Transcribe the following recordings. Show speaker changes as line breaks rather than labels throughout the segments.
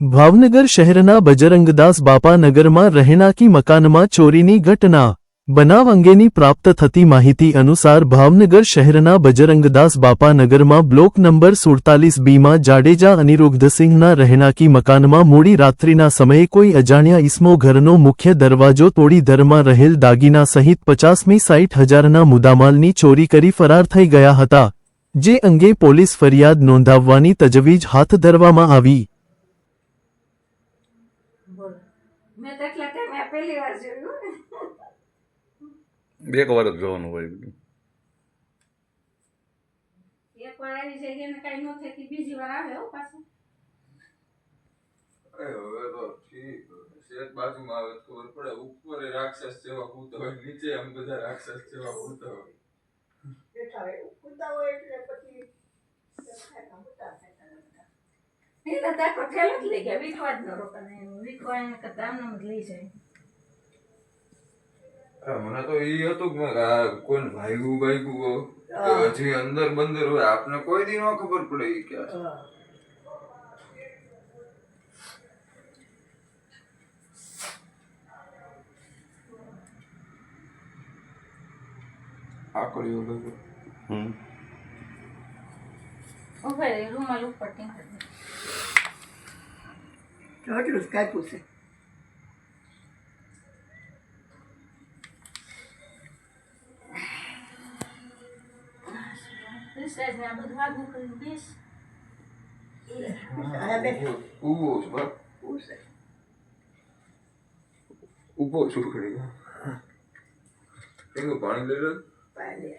ભાવનગર શહેરના બજરંગદાસ બાપા નગરમાં રહેણાંકી મકાનમાં ચોરીની ઘટના. બનાવ અંગેની પ્રાપ્ત થતી માહિતી અનુસાર ભાવનગર શહેરના બજરંગદાસ બાપા નગરમાં બ્લોક નંબર સુડતાલીસ બીમાં જાડેજા અનિરુદ્ધસિંહના રહેણાંકી મકાનમાં મોડી રાત્રિના સમયે કોઈ અજાણ્યા ઇસમો ઘરનો મુખ્ય દરવાજો તોડી ઘરમાં રહેલ દાગીના સહિત પચાસમી સાઠ હજારના મુદ્દામાલની ચોરી કરી ફરાર થઈ ગયા હતા, જે અંગે પોલીસ ફરિયાદ નોંધાવવાની તજવીજ હાથ ધરવામાં આવી.
મેં તો એટલા ટાઈમે પહેલી વાર જોયું
બે વાર જ જોવાનું હોય બધું
એક વાર આવી જાય એને કાઈ ન થાય કે બીજી વાર આવે હો પાછું.
અરે હવે તો ઠીક. શેત બાજુમાં આવે તો ખબર પડે. ઉપર રાક્ષસ જેવા ભૂત હોય નીચે આમ બધા રાક્ષસ જેવા ભૂત હોય.
એને તો આખો ઠેલો જ લઈ ગયા વીખવા જ ન રોકાને વીખવા એને કરતા આમ જ લઈ જાય.
મને તો એ હતું કે કોઈ ભાઈગું કે હજી અંદર બંદર હોય આપને કોઈ દી ન ખબર પડે છે. આકડીઓ
હમ.
રહી રૂમાલ ઉપર ટીંકર
એટલું જ કાપ્યું છે
ઊભો છું ખડી એનું પાણી લઈ લે
પાલે.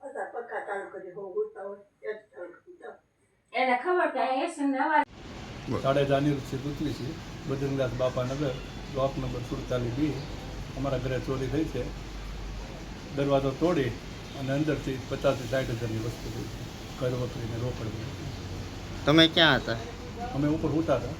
બધા પક્કા ચાલુ કરી હોવું ઉતાવળ, એ જ ચાલુ કરી.
એને ખબર કે આ એસન અવાજ
છે બજરંગદાસ બાપાનગર બ્લોક નંબર સુડતાલીસ બી. અમારા ઘરે ચોરી થઈ છે. દરવાજો તોડી અને અંદરથી પચાસથી સાઠ હજારની વસ્તુ થઈ છે ઘર વખરીને રોકડ.
તમે ક્યાં હતા?
અમે ઉપર ઉતા હતા.